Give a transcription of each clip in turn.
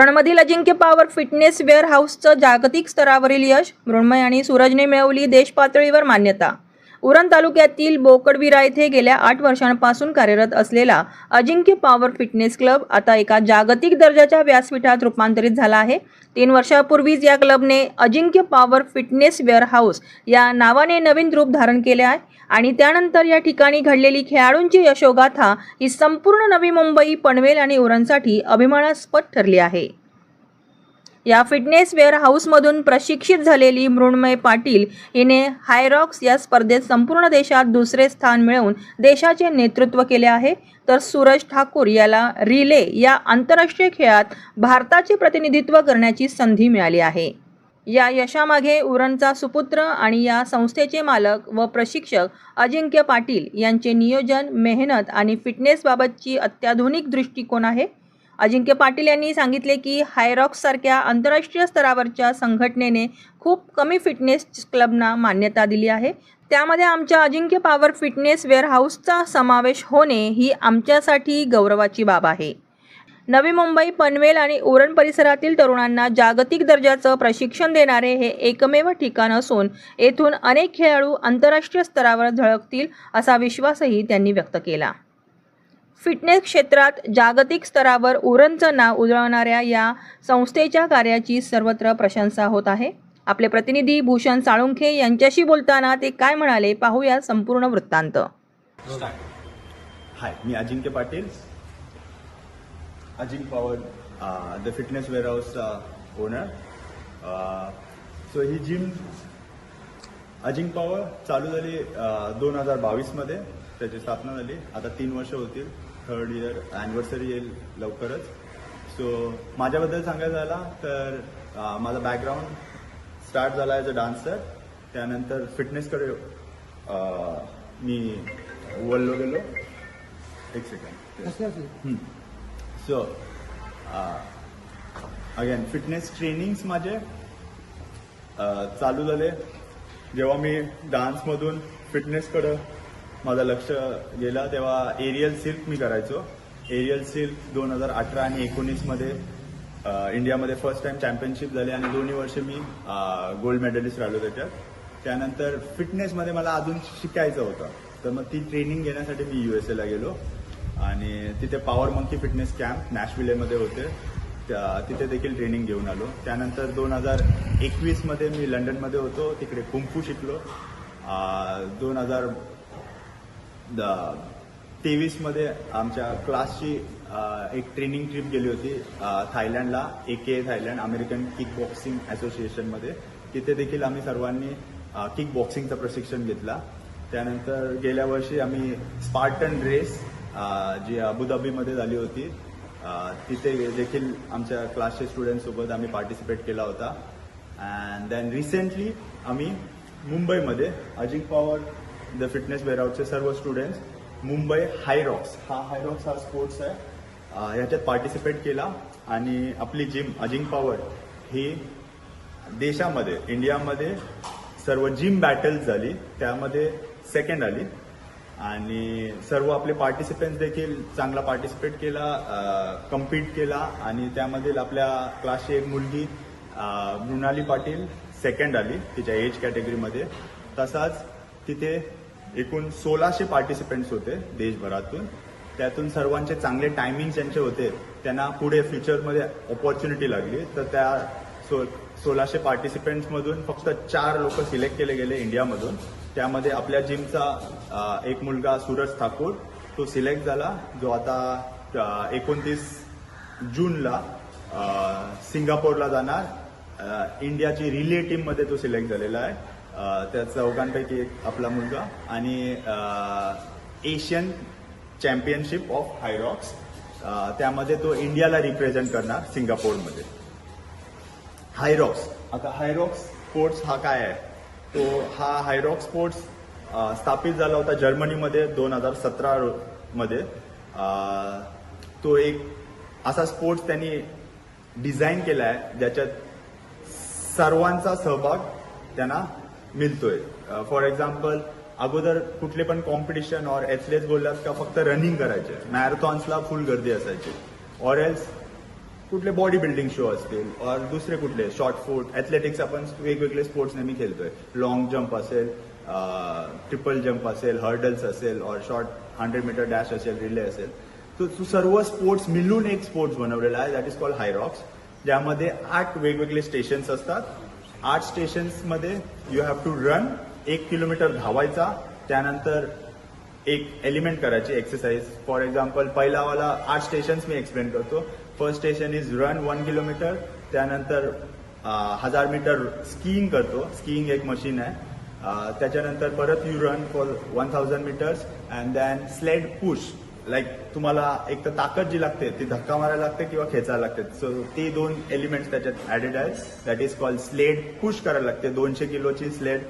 रणमधील Ajinkya power fitness wear हाऊसचं जागतिक स्तरावरील यश मृण्मय आणि सूरजने मिळवली देशपातळीवर मान्यता. उरण तालुक्यातील बोकडविरा येथे गेल्या आठ वर्षांपासून कार्यरत असलेला अजिंक्य पॉवर फिटनेस क्लब आता एका जागतिक दर्जाच्या व्यासपीठात रूपांतरित झाला आहे. तीन वर्षापूर्वीच या क्लबने Ajinkya power fitness wear house या नावाने नवीन रूप धारण केले आहे. आणि त्यानंतर या ठिकाणी घडलेली खेळाडूंची यशोगाथा ही संपूर्ण नवी मुंबई पनवेल आणि उरणसाठी अभिमानास्पद ठरली आहे. या फिटनेस वेअर हाऊसमधून प्रशिक्षित झालेली मृण्मय पाटील हिने हायरॉक्स या स्पर्धेत संपूर्ण देशात दुसरे स्थान मिळवून देशाचे नेतृत्व केले आहे. तर सूरज ठाकूर याला रिले या आंतरराष्ट्रीय खेळात भारताचे प्रतिनिधित्व करण्याची संधी मिळाली आहे. या यशामागे उरणचा सुपुत्र आणि या संस्थेचे मालक व प्रशिक्षक अजिंक्य पाटील यांचे नियोजन मेहनत आणि फिटनेसबाबतची अत्याधुनिक दृष्टिकोन आहे. अजिंक्य पाटील यांनी सांगितले की हायरॉक्ससारख्या आंतरराष्ट्रीय स्तरावरच्या संघटनेने खूप कमी फिटनेस क्लबना मान्यता दिली आहे. त्यामध्ये आमच्या अजिंक्य पॉवर फिटनेस वेअरहाऊसचा समावेश होणे ही आमच्यासाठी गौरवाची बाब आहे. नवी मुंबई पनवेल आणि उरण परिसरातील तरुणांना जागतिक दर्जाचं प्रशिक्षण देणारे हे एकमेव ठिकाण असून येथून अनेक खेळाडू आंतरराष्ट्रीय स्तरावर झळकतील असा विश्वासही त्यांनी व्यक्त केला. फिटनेस क्षेत्रात जागतिक स्तरावर उरणचं नाव उजळवणाऱ्या या संस्थेच्या कार्याची सर्वत्र प्रशंसा होत आहे. आपले प्रतिनिधी भूषण साळुंखे यांच्याशी बोलताना ते काय म्हणाले पाहूया संपूर्ण वृत्तांत. Hi me Ajinkya Patil Ajinkya power the fitness wear हाऊसचा ओनर सो ही जिम अजिंक पॉवर चालू झाली दोन हजार बावीसमध्ये त्याची स्थापना झाली. आता तीन वर्ष होतील. थर्ड इयर ॲनिव्हर्सरी येईल लवकरच. सो माझ्याबद्दल सांगायचं झाला तर माझा बॅकग्राऊंड स्टार्ट झाला ॲज अ डान्सर त्यानंतर फिटनेसकडे अ, मी वळलो गेलो. एक second so again fitness trainings माझे uh, चालू झाले. जेव्हा मी डान्समधून फिटनेसकडं माझं लक्ष गेलं तेव्हा एरियल सिल्क मी करायचो. एरियल सिल्क दोन हजार अठरा आणि एकोणीसमध्ये uh, इंडियामध्ये फर्स्ट टाइम चॅम्पियनशिप झाली आणि दोन्ही वर्ष मी uh, गोल्ड मेडलिस्ट राहिलो त्याच्यात. त्यानंतर फिटनेसमध्ये मला अजून शिकायचं होतं. तर मग ती ट्रेनिंग घेण्यासाठी मी यू एस एला गेलो. आणि तिथे पॉवर मंकी फिटनेस कॅम्प नॅशविलेमध्ये होते. तिथे देखील ट्रेनिंग घेऊन आलो. त्यानंतर दोन हजार एकवीसमध्ये मी लंडनमध्ये होतो. तिकडे कुंफू शिकलो. दोन हजार तेवीसमध्ये आमच्या क्लासची एक ट्रेनिंग ट्रिप गेली होती थायलंडला A K Thailand American kick boxing असोसिएशनमध्ये तिथे देखील आम्ही सर्वांनी किक बॉक्सिंगचं प्रशिक्षण घेतला. त्यानंतर गेल्या वर्षी आम्ही स्पार्टन रेस जी अबुधाबीमध्ये झाली होती. तिथे देखील आमच्या क्लासच्या स्टुडंटसोबत आम्ही पार्टिसिपेट केला होता. अँड देन रिसेंटली आम्ही मुंबईमध्ये अजिंक पॉवर द फिटनेस वेअरआउटचे सर्व स्टुडंट्स मुंबई हायरॉक्स हा हायरॉक्स हा स्पोर्ट्स आहे. ह्याच्यात पार्टिसिपेट केला. आणि आपली जिम अजिंक पॉवर ही देशामध्ये इंडियामध्ये सर्व जिम बॅटल्स झाली. त्यामध्ये सेकंड आली. आणि सर्व आपले पार्टिसिपंट देखील चांगला पार्टिसिपेट केला कम्पीट केला आणि त्यामधील आपल्या क्लासची एक मुलगी मृणाली पाटील सेकंड आली तिच्या एज कॅटेगरीमध्ये तसाच तिथे एकूण सोळाशे पार्टिसिपंट्स होते देशभरातून. त्यातून सर्वांचे चांगले टायमिंग ज्यांचे होते. त्यांना पुढे फ्युचरमध्ये ऑपॉर्च्युनिटी लागली. तर त्या सो सोळाशे पार्टिसिपेंट्समधून फक्त चार लोक सिलेक्ट केले गेले इंडियामधून त्यामध्ये आपल्या जिमचा एक मुलगा सूरज ठाकूर तो सिलेक्ट झाला जो आता एकोणतीस जूनला सिंगापूरला जाणार. इंडियाची रिले टीममध्ये तो सिलेक्ट झालेला आहे. त्या चौघांपैकी एक आपला मुलगा आणि एशियन चॅम्पियनशिप ऑफ हायरॉक्स त्यामध्ये तो इंडियाला रिप्रेझेंट करणार सिंगापूरमध्ये. हायरॉक्स आता हायरॉक्स स्पोर्ट्स हा काय आहे? तो हा हायरॉक स्पोर्ट्स स्थापित झाला होता जर्मनीमध्ये दोन हजार सतरा मध्ये. तो एक असा स्पोर्ट्स त्यांनी डिझाईन केला आहे ज्याच्यात सर्वांचा सहभाग त्यांना मिळतोय. फॉर एक्झाम्पल अगोदर कुठले पण कॉम्पिटिशन और एथलेट्स बोललात का फक्त रनिंग करायचे. मॅरेथॉन्सला फुल गर्दी असायची. ऑर एल्स कुठले बॉडी बिल्डिंग शो असतील और दुसरे कुठले शॉर्ट फूट ॲथलेटिक्स आपण वेगवेगळे स्पोर्ट्स नेहमी खेळतोय. लॉंग जम्प असेल ट्रिपल जम्प असेल हर्डल्स असेल और शॉर्ट हंड्रेड मीटर डॅश असेल रिले असेल. तर तो सर्व स्पोर्ट्स मिळून एक स्पोर्ट्स बनवलेला आहे दॅट इज कॉल्ड हायरॉक्स ज्यामध्ये आठ वेगवेगळे स्टेशन्स असतात. आठ स्टेशन्समध्ये यू हॅव टू रन एक किलोमीटर धावायचा त्यानंतर एक एलिमेंट करायची एक्सरसाइज फॉर एक्झाम्पल पहिलावाला आठ स्टेशन्स मी एक्सप्लेन करतो. First station is run one kilometre त्यानंतर हजार मीटर स्कीइंग करतो. स्कीइंग एक मशीन आहे. त्याच्यानंतर परत you run for one thousand metres and then sled push like तुम्हाला एक तर ताकद जी लागते ती धक्का मारायला लागते किंवा खेचायला लागते. सो ती दोन एलिमेंट्स त्याच्यात ऍडेड आहेत. That is called sled push करायला लागते. दोनशे किलोची स्लेड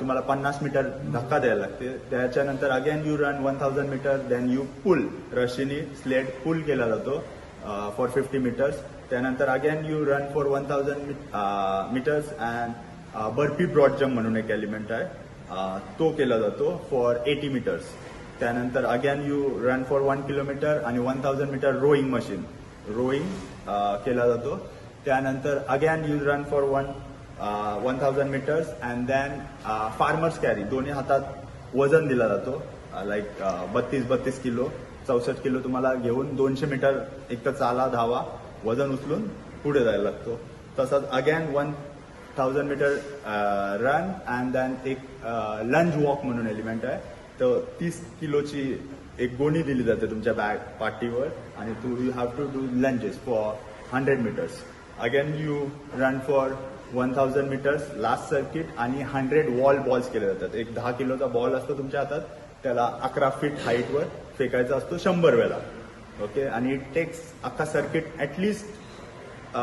तुम्हाला पन्नास मीटर धक्का द्यायला लागते. त्याच्यानंतर again you run one thousand metre then you pull रशीनी sled pull केला जातो. फॉर फिफ्टी मीटर्स त्यानंतर again you run for one thousand metres and burpee broad jump म्हणून एक एलिमेंट आहे. Uh, तो केला जातो फॉर एटी मीटर्स त्यानंतर again you run for one kilometre आणि one thousand metre rowing machine rowing केला जातो. त्यानंतर again you run for one one thousand metres and then farmers carry दोन्ही हातात वजन दिला जातो. Uh, लाईक uh, बत्तीस बत्तीस किलो. चौसष्ट किलो तुम्हाला घेऊन दोनशे मीटर एक तर चाला धावा वजन उचलून पुढे जायला लागतो. तसंच again one thousand metre run and then एक लंज वॉक म्हणून एलिमेंट आहे. तर तीस किलोची एक गोणी दिली जाते तुमच्या बॅग पाठीवर आणि तू you have to do lunges for hundred metres again you run for one thousand metres last circuit आणि हंड्रेड वॉल बॉल्स केले जातात. एक दहा किलोचा बॉल असतो तुमच्या हातात त्याला अकरा फीट हाईटवर फेकायचा असतो शंभर वेळा. ओके आणि टेक्स अख्खा सर्किट ॲटलिस्ट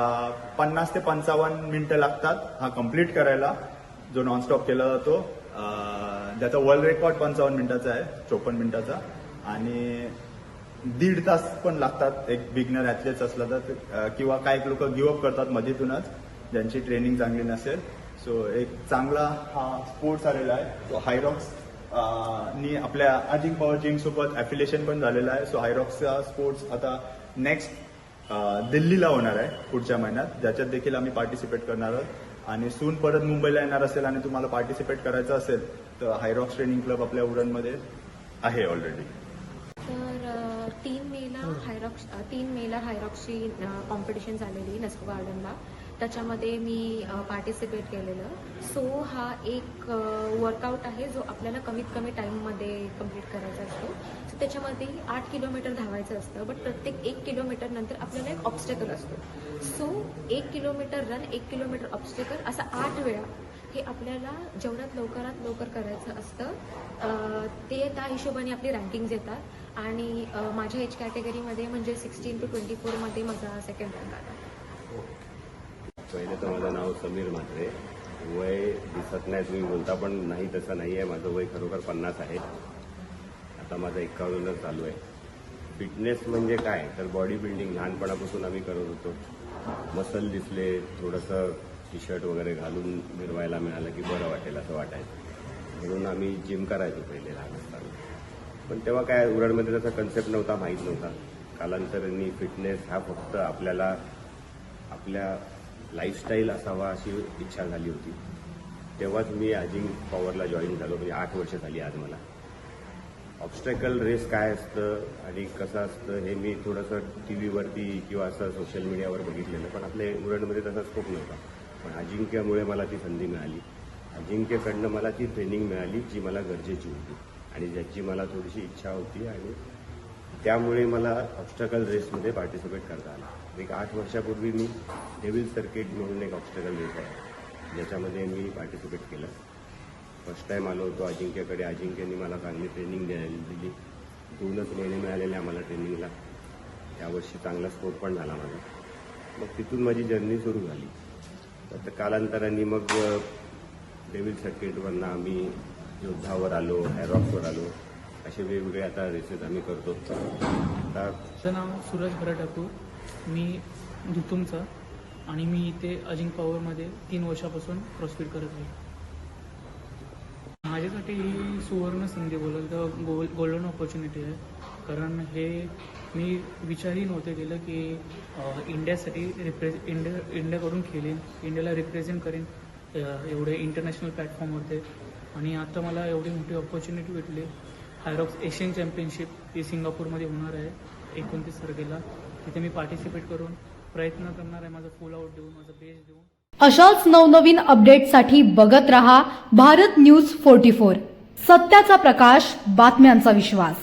पन्नास ते पंचावन्न मिनिटं लागतात हा कंप्लीट करायला. जो नॉनस्टॉप केला जातो ज्याचा वर्ल्ड रेकॉर्ड पंचावन्न मिनिटाचा आहे चोपन्न मिनिटाचा. आणि दीड तास पण लागतात एक बिगनर ॲथलेट्स असला तर किंवा काही लोक गिवअप करतात मधीतूनच ज्यांची ट्रेनिंग चांगली नसेल. सो एक चांगला हा स्पोर्ट्स आलेला आहे. तो हायरॉक्स नी आपल्या अजिंक पॉवर जिम सोबत ॲफिलिएशन पण झालेलं आहे. सो हायरॉक्सचा स्पोर्ट्स आता नेक्स्ट दिल्लीला होणार आहे पुढच्या महिन्यात. ज्याच्यात देखील आम्ही पार्टिसिपेट करणार आहोत. आणि सून परत मुंबईला येणार असेल आणि तुम्हाला पार्टिसिपेट करायचं असेल तर हायरॉक्स ट्रेनिंग क्लब आपल्या उरणमध्ये आहे ऑलरेडी तीन मेला हायरॉक्स तीन मेला हायरॉक्सची कॉम्पिटिशन झालेली नस्को गार्डनला त्याच्यामध्ये मी पार्टिसिपेट केलेलं. सो हा एक वर्कआउट आहे जो आपल्याला कमीत कमी टाईममध्ये कंप्लीट करायचा असतो. सो त्याच्यामध्ये आठ किलोमीटर धावायचं असतं बट प्रत्येक एक किलोमीटर नंतर आपल्याला एक ऑब्स्टेकल असतो. सो एक किलोमीटर रन एक किलोमीटर ऑब्स्टेकल असा आठ वेळा हे आपल्याला जेवढ्यात लवकरात लवकर करायचं असतं ते त्या हिशोबाने आपली रँकिंग्स येतात. आणि माझ्या एज कॅटेगरीमध्ये म्हणजे सिक्स्टीन टू ट्वेंटी फोरमध्ये माझा सेकंड रँक आला. पहिले तर माझं नाव समीर म्हात्रे. वय दिसत नाही तुम्ही बोलता पण नाही तसं नाही आहे. माझं वय खरोखर पन्नास आहे. आता माझं एकावन्न चालू आहे. फिटनेस म्हणजे काय? तर बॉडी बिल्डिंग लहानपणापासून आम्ही करत होतो. मसल दिसले थोडंसं टी शर्ट वगैरे घालून मिरवायला मिळालं की बरं वाटेल असं वाटायचं. म्हणून आम्ही जिम करायचो पहिले लहान असताना. पण तेव्हा काय उरणमध्ये तसा कन्सेप्ट नव्हता माहीत नव्हता. कालांतराने फिटनेस हा फक्त आपल्याला आपल्या लाईफस्टाईल असावा अशी इच्छा झाली होती. तेव्हाच मी अजिंक पॉवरला जॉईन झालो म्हणजे आठ वर्ष झाली आज मला. ऑब्स्टॅकल रेस काय असतं आणि कसं असतं हे मी थोडंसं टी व्हीवरती किंवा असं सोशल मीडियावर बघितलेलं पण आपल्या उरणमध्ये तसा स्कोप नव्हता. पण अजिंक्यमुळे मला ती संधी मिळाली. अजिंक्यकडनं मला ती ट्रेनिंग मिळाली जी मला गरजेची होती. आणि ज्याची मला थोडीशी इच्छा होती आणि त्यामुळे मला ऑब्स्टकल रेसमध्ये पार्टिसिपेट करता आलं. एक आठ वर्षापूर्वी मी डेव्हिल सर्किट म्हणून एक ऑब्स्टकल रेस आहे. ज्याच्यामध्ये मी पार्टिसिपेट केलं. फर्स्ट टाईम आलो होतो अजिंक्यकडे. अजिंक्यनी मला चांगली ट्रेनिंग द्यायला दिली. दोनच महिने मिळालेले आम्हाला ट्रेनिंगला यावर्षी चांगला स्कोर पण झाला माझा. मग तिथून माझी जर्नी सुरू झाली. तर कालांतराने मग डेव्हिल सर्किटवरनं आम्ही योद्धावर आलो हॅरॉक्सवर आलो. असे वेगवेगळे आता रेसेस आम्ही करतो. आता माझं नाव सूरज भरत मी धुतुमचा आणि मी इथे अजिंक पॉवरमध्ये तीन वर्षापासून क्रॉसफिट करत आहे. माझ्यासाठी ही सुवर्ण संधी बोलत तर गोल्डन ऑपॉर्च्युनिटी आहे. कारण हे मी विचारही नव्हते केलं की इंडियासाठी रिप्रे इंडिया इंडियाकडून खेळेन इंडियाला रिप्रेझेंट करेन एवढे इंटरनॅशनल प्लॅटफॉर्मवरती आणि आता मला एवढी मोठी ऑपॉर्च्युनिटी भेटली. हायरॉक्स एशियन चॅम्पियनशिप ही सिंगापूरमध्ये होणार आहे एकोणतीस तारखेला. तिथे मी पार्टिसिपेट करून प्रयत्न करणार आहे माझा फुल आउट देऊन माझा बेस्ट देऊन. अशाच नवनवीन अपडेटसाठी बघत रहा भारत न्यूज फोर्टी फोर सत्याचा प्रकाश बातम्यांचा विश्वास.